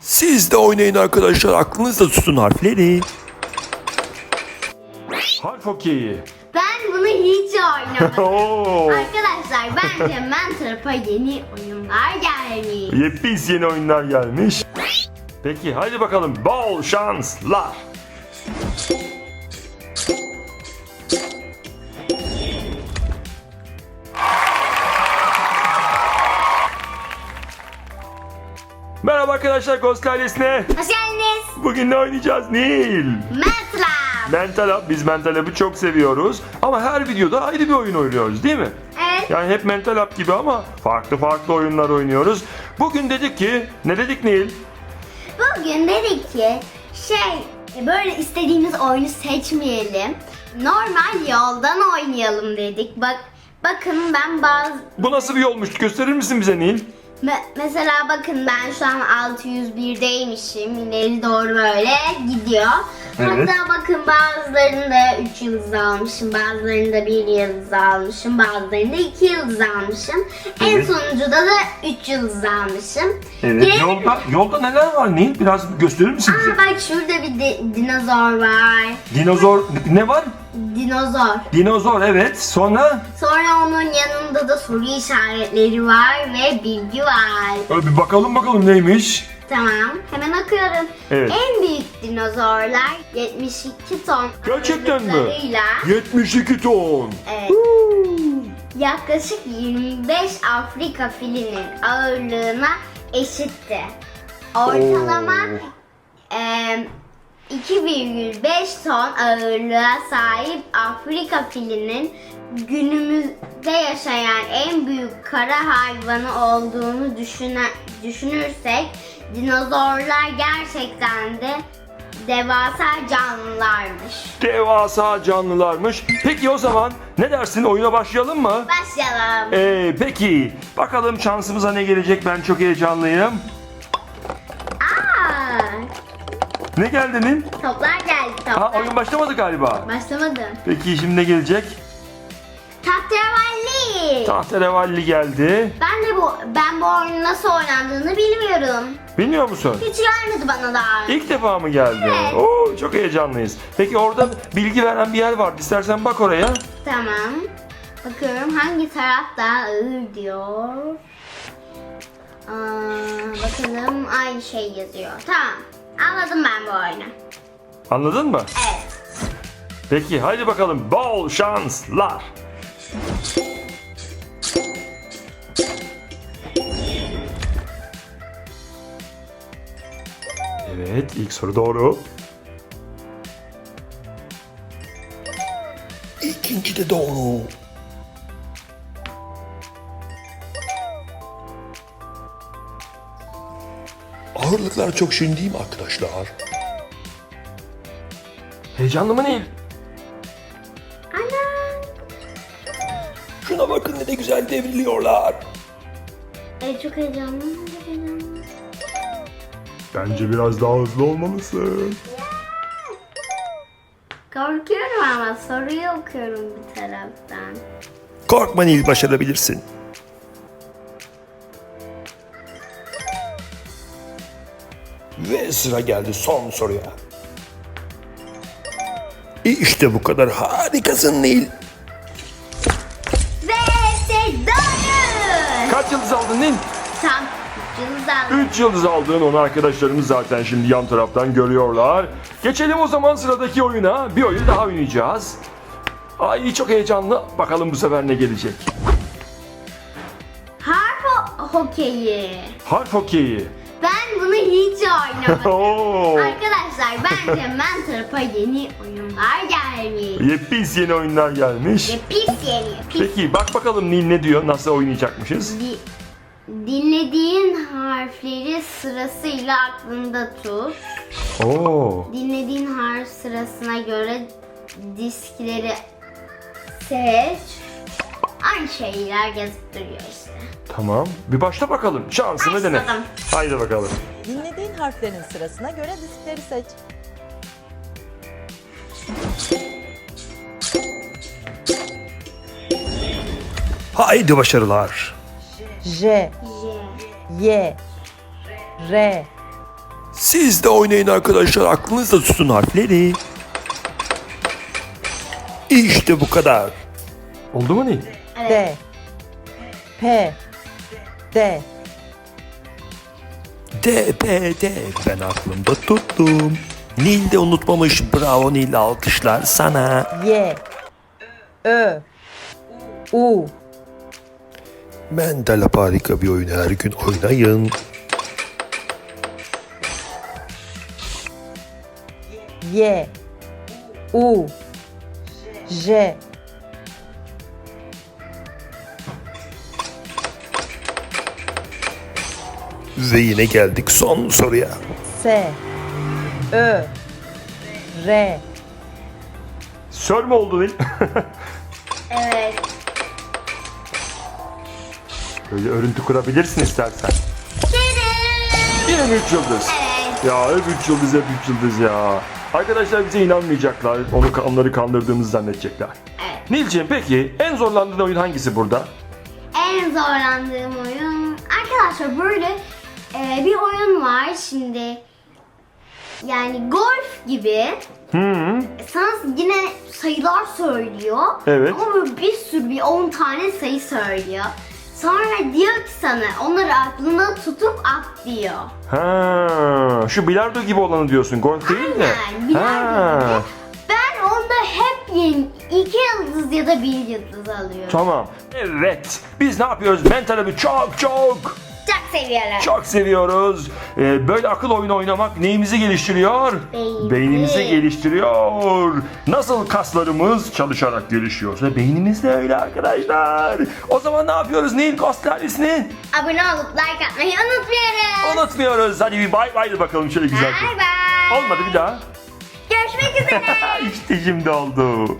Siz de oynayın arkadaşlar. Aklınızda tutun harfleri. Harf okeyi. Ben bunu hiç oynamadım. Oo. Arkadaşlar bence Mentorp'a yeni oyunlar gelmiş. Yepis yeni oyunlar gelmiş. Peki hadi bakalım bol şanslar. Merhaba arkadaşlar Ghost ailesine. Hoş geldiniz. Bugün ne oynayacağız Nil? Mentorp. Mental Up, biz Mental Up'ı çok seviyoruz. Ama her videoda ayrı bir oyun oynuyoruz değil mi? Evet. Yani hep Mental Up gibi ama farklı farklı oyunlar oynuyoruz. Bugün dedik ki, ne dedik Nil? Bugün dedik ki şey böyle istediğimiz oyunu seçmeyelim. Normal yoldan oynayalım dedik. Bak bakın ben bazı Bu nasıl bir yolmuş? Gösterir misin bize Nil? Me- mesela bakın ben şu an 601'deymişim. İleri doğru böyle gidiyor. Evet. Hatta bakın bazılarında 3 yıldız almışım. Bazılarında 1 yıldız almışım. Bazılarında 2 yıldız almışım. En Evet. sonuncuda da 3 yıldız almışım. Evet. Gelelim- Yolda, yolda neler var Nil? Biraz gösterir misin bize? Aa bak şurada bir di- dinozor var. Dinozor, ne var? Dinozor. Dinozor evet. Sonra Sonra onun yanında da soru işaretleri var ve bilgi var. Ö, bir bakalım bakalım neymiş? Tamam, hemen okuyorum. Evet. En büyük dinozorlar 72 ton Gerçekten mi? ağırlıklarıyla, 72 ton. Evet. yaklaşık 25 Afrika filinin ağırlığına eşitti. Ortalama Oo. 2,5 ton ağırlığa sahip Afrika filinin günümüzde yaşayan en büyük kara hayvanı olduğunu düşüne, düşünürsek dinozorlar gerçekten de devasa canlılarmış. Devasa canlılarmış. Peki o zaman ne dersin oyuna başlayalım mı? Başlayalım. Ee, peki bakalım şansımıza ne gelecek ben çok heyecanlıyım. Ne geldi Nil? toplar geldi toplar. Ha oyun başlamadı galiba. Başlamadı. Peki şimdi ne gelecek? Tahterevalli. Tahterevalli geldi. Ben de bu ben bu oyunun nasıl oynandığını bilmiyorum. Bilmiyor musun? Hiç gelmedi bana daha. İlk defa mı geldi? Evet. Oo çok heyecanlıyız. Peki orada bilgi veren bir yer var. İstersen bak oraya. Tamam. Bakıyorum hangi taraf daha ağır diyor. Aa, bakalım aynı şey yazıyor. Tamam. Anladım ben bu oyunu. Anladın mı? Evet. Peki haydi bakalım bol şanslar. Evet ilk soru doğru. İkinci de doğru. Ağırlıklar çok şirin değil mi arkadaşlar? Heyecanlı mı Nil? Ana. Şuna bakın ne de güzel devriliyorlar. Evet çok heyecanlı. çok heyecanlı. Bence biraz daha hızlı olmalısın. Korkuyorum ama soruyu okuyorum bir taraftan. Korkma Nil başarabilirsin. Ve sıra geldi son soruya. İşte bu kadar harikasın Nil. Ve şey doğru. Kaç yıldız aldın Nil? Tam yıldız aldım. 3 yıldız aldın. Onu arkadaşlarımız zaten şimdi yan taraftan görüyorlar. Geçelim o zaman sıradaki oyuna. Bir oyun daha oynayacağız. Ay çok heyecanlı. Bakalım bu sefer ne gelecek. Harp ho- hokeyi. Harf hokeyi. Hiç oynamadım. Oo. Arkadaşlar bence Mentorp'a yeni oyunlar gelmiş. Yepis yeni oyunlar gelmiş. Ve pis yeni, pis. Peki bak bakalım Nil ne diyor? Nasıl oynayacakmışız? Di- dinlediğin harfleri sırasıyla aklında tut. Oo. Dinlediğin harf sırasına göre diskleri seç. Aynı şeyler yazıp duruyor işte. Tamam. Bir başla bakalım. Şansını dene. Başladım. Haydi bakalım. Dinlediğin harflerin sırasına göre diskleri seç. Haydi başarılar. J, J, Y, R, Siz de oynayın arkadaşlar. Aklınızda tutun harfleri. İşte bu kadar. Oldu mu Nil? D. P. D. D, P, D. Ben aklımda tuttum. Nil de unutmamış. Bravo Nil. Alkışlar sana. Y. Ö. U. Mental harika bir oyunu her gün oynayın. Y. U. J. Ve yine geldik son soruya. S. Ö. R. Sör mü oldu Nil? Evet. Böyle örüntü kurabilirsin istersen. Yine mi üç yıldız? Evet. Ya hep üç yıldız hep üç yıldız ya. Arkadaşlar bize inanmayacaklar. Onu onları kandırdığımızı zannedecekler. Evet. Nilciğim peki en zorlandığın oyun hangisi burada? En zorlandığım oyun arkadaşlar böyle e, bir oyun var şimdi yani golf gibi Hı. sana yine sayılar söylüyor Evet. ama böyle bir sürü bir 10 tane sayı söylüyor sonra diyor ki sana onları aklına tutup at diyor Ha, şu bilardo gibi olanı diyorsun. Golf değil de. Aynen, bilardo gibi. ben onda hep yeni, iki yıldız ya da bir yıldız alıyorum Tamam. Evet. Biz ne yapıyoruz? Mental'i çok çok çok seviyorum çok seviyoruz. Ee, böyle akıl oyunu oynamak neyimizi geliştiriyor? Beynimizi. Beynimizi geliştiriyor. Nasıl kaslarımız çalışarak gelişiyorsa beynimiz de öyle arkadaşlar. O zaman ne yapıyoruz Nil Kostlerlisini? abone olup like atmayı unutmuyoruz Unutmuyoruz. Hadi bir bay bay bakalım şöyle güzel. Bye bye. Olmadı bir daha. Görüşmek üzere. işte şimdi oldu.